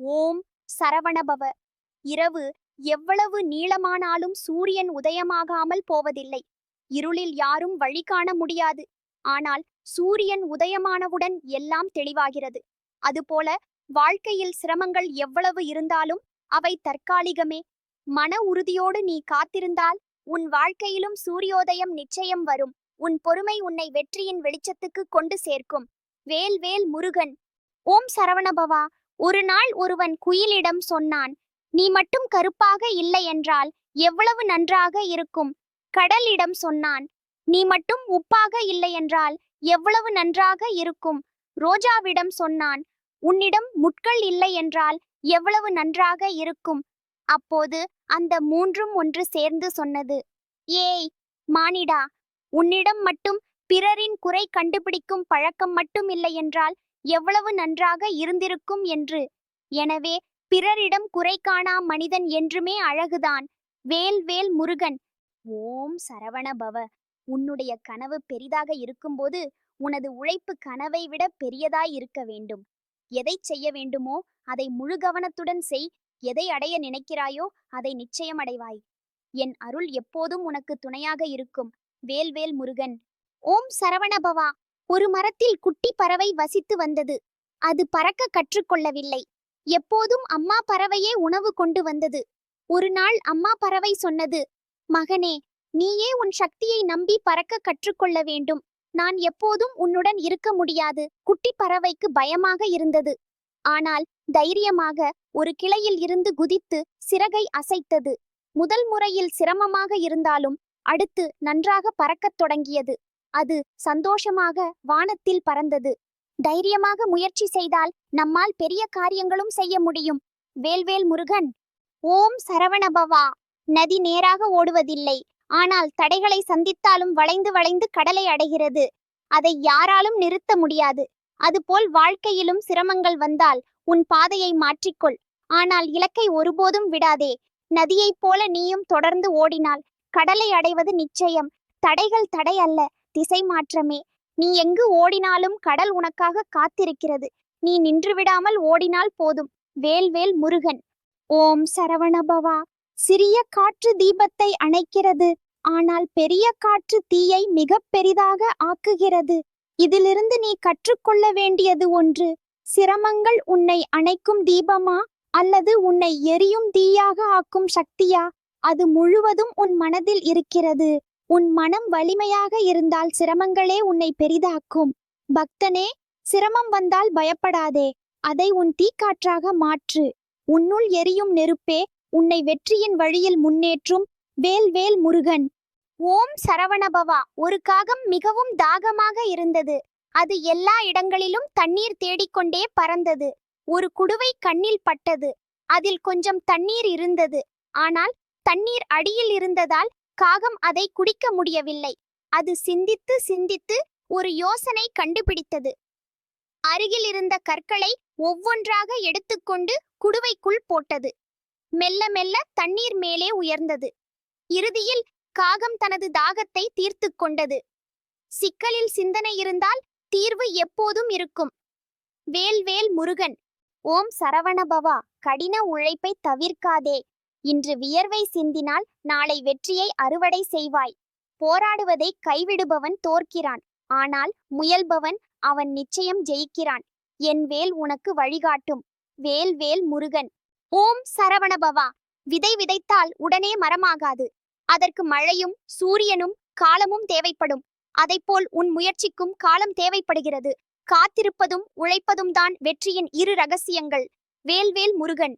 ஓம் சரவணபவ. இரவு எவ்வளவு நீளமானாலும் சூரியன் உதயமாகாமல் போவதில்லை. இருளில் யாரும் வழி காண முடியாது. ஆனால் சூரியன் உதயமானவுடன் எல்லாம் தெளிவாகிறது. அதுபோல வாழ்க்கையில் சிரமங்கள் எவ்வளவு இருந்தாலும் அவை தற்காலிகமே. மன உறுதியோடு நீ காத்திருந்தால் உன் வாழ்க்கையிலும் சூரியோதயம் நிச்சயம் வரும். உன் பொறுமை உன்னை வெற்றியின் வெளிச்சத்துக்கு கொண்டு சேர்க்கும். வேல் வேல் முருகன். ஓம் சரவணபவா. ஒரு நாள் ஒருவன் குயிலிடம் சொன்னான் நீ மட்டும் கருப்பாக இல்லை என்றால் எவ்வளவு நன்றாக இருக்கும்? கடலிடம் சொன்னான் நீ மட்டும் உப்பாக இல்லை என்றால் எவ்வளவு நன்றாக இருக்கும்? ரோஜாவிடம் சொன்னான் உன்னிடம் முட்கள் இல்லை என்றால் எவ்வளவு நன்றாக இருக்கும்? அப்போது அந்த மூன்றும் ஒன்று சேர்ந்து சொன்னது ஏய் மானிடா உன்னிடம் மட்டும் பிறரின் குறை கண்டுபிடிக்கும் பழக்கம் மட்டும் இல்லை என்றால் எவ்வளவு நன்றாக இருந்திருக்கும் என்று. எனவே பிறரிடம் குறை காணா மனிதன் என்றுமே அழகுதான். வேல் வேல் முருகன் ஓம் சரவண பவ உன்னுடைய கனவு பெரிதாக இருக்கும்போது உனது உழைப்பு கனவை விட பெரியதாய் இருக்க வேண்டும். எதை செய்ய வேண்டுமோ அதை முழு கவனத்துடன் செய். எதை அடைய நினைக்கிறாயோ அதை நிச்சயம் அடைவாய். என் அருள் எப்போதும் உனக்கு துணையாக இருக்கும். வேல்வேல் முருகன் ஓம் சரவணபவா ஒரு மரத்தில் குட்டி பறவை வசித்து வந்தது. அது பறக்க கற்றுக்கொள்ளவில்லை எப்போதும் அம்மா பறவையே உணவு கொண்டு வந்தது. ஒரு நாள் அம்மா பறவை சொன்னது மகனே நீயே உன் சக்தியை நம்பி பறக்க கற்றுக்கொள்ள வேண்டும். நான் எப்போதும் உன்னுடன் இருக்க முடியாது. குட்டி பறவைக்கு பயமாக இருந்தது. ஆனால் தைரியமாக ஒரு கிளையில் இருந்து குதித்து சிறகை அசைத்தது. முதல் முறையில் சிரமமாக இருந்தாலும் அடுத்து நன்றாக பறக்கத் தொடங்கியது. அது சந்தோஷமாக வானத்தில் பறந்தது. தைரியமாக முயற்சி செய்தால் நம்மால் பெரிய காரியங்களும் செய்ய முடியும். வேல்வேல் முருகன் ஓம் சரவணபவா! நதி நேராக ஓடுவதில்லை. ஆனால் தடைகளை சந்தித்தாலும் வளைந்து வளைந்து கடலை அடைகிறது. அதை யாராலும் நிறுத்த முடியாது. அதுபோல் வாழ்க்கையிலும் சிரமங்கள் வந்தால் உன் பாதையை மாற்றிக்கொள். ஆனால் இலக்கை ஒருபோதும் விடாதே. நதியைப் போல நீயும் தொடர்ந்து ஓடினால் கடலை அடைவது நிச்சயம். தடைகள் தடை அல்ல. திசை மாற்றமே. நீ எங்கு ஓடினாலும் கடல் உனக்காக காத்திருக்கிறது. நீ நின்று விடாமல் ஓடினால் போதும். வேல்வேல் முருகன். ஓம் சரவணபவா சிறிய காற்று தீபத்தை அணைக்கிறது. ஆனால் பெரிய காற்று தீயை மிக பெரிதாக ஆக்குகிறது. இதிலிருந்து நீ கற்றுக்கொள்ள வேண்டியது ஒன்று. சிரமங்கள் உன்னை அணைக்கும் தீபமா? அல்லது உன்னை எரியும் தீயாக ஆக்கும் சக்தியா? அது முழுவதும் உன் மனதில் இருக்கிறது. உன் மனம் வலிமையாக இருந்தால் சிரமங்களே உன்னை பெரிதாக்கும். பக்தனே சிரமம் வந்தால் பயப்படாதே. அதை உன் தீக்காற்றாக மாற்று. உன்னுள் எரியும் நெருப்பே உன்னை வெற்றியின் வழியில் முன்னேற்றும். வேல் வேல் முருகன். ஓம் சரவணபவா. ஒரு காகம் மிகவும் தாகமாக இருந்தது. அது எல்லா இடங்களிலும் தண்ணீர் தேடிக்கொண்டே பறந்தது. ஒரு குடுவை கண்ணில் பட்டது. அதில் கொஞ்சம் தண்ணீர் இருந்தது. ஆனால் தண்ணீர் அடியில் இருந்ததால் காகம் அதை குடிக்க முடியவில்லை. அது சிந்தித்து சிந்தித்து ஒரு யோசனை கண்டுபிடித்தது. அருகில் இருந்த கற்களை ஒவ்வொன்றாக எடுத்துக்கொண்டு குடுவைக்குள் போட்டது. மெல்ல மெல்ல தண்ணீர் மேலே உயர்ந்தது. இறுதியில் காகம் தனது தாகத்தை தீர்த்து கொண்டது. சிக்கலில் சிந்தனை இருந்தால் தீர்வு எப்போதும் இருக்கும். வேல் வேல் முருகன் ஓம் சரவணபவா கடின உழைப்பை தவிர்க்காதே இன்று வியர்வை சிந்தினால் நாளை வெற்றியை அறுவடை செய்வாய். போராடுவதை கைவிடுபவன் தோற்கிறான். ஆனால் முயல்பவன் அவன் நிச்சயம் ஜெயிக்கிறான். என் வேல் உனக்கு வழிகாட்டும். வேல் வேல் முருகன். ஓம் சரவணபவா. விதை விதைத்தால் உடனே மரமாகாது. அதற்கு மழையும் சூரியனும் காலமும் தேவைப்படும். அதைப்போல் உன் முயற்சிக்கும் காலம் தேவைப்படுகிறது. காத்திருப்பதும் உழைப்பதும் தான் வெற்றியின் இரு ரகசியங்கள். வேல்வேல் முருகன்.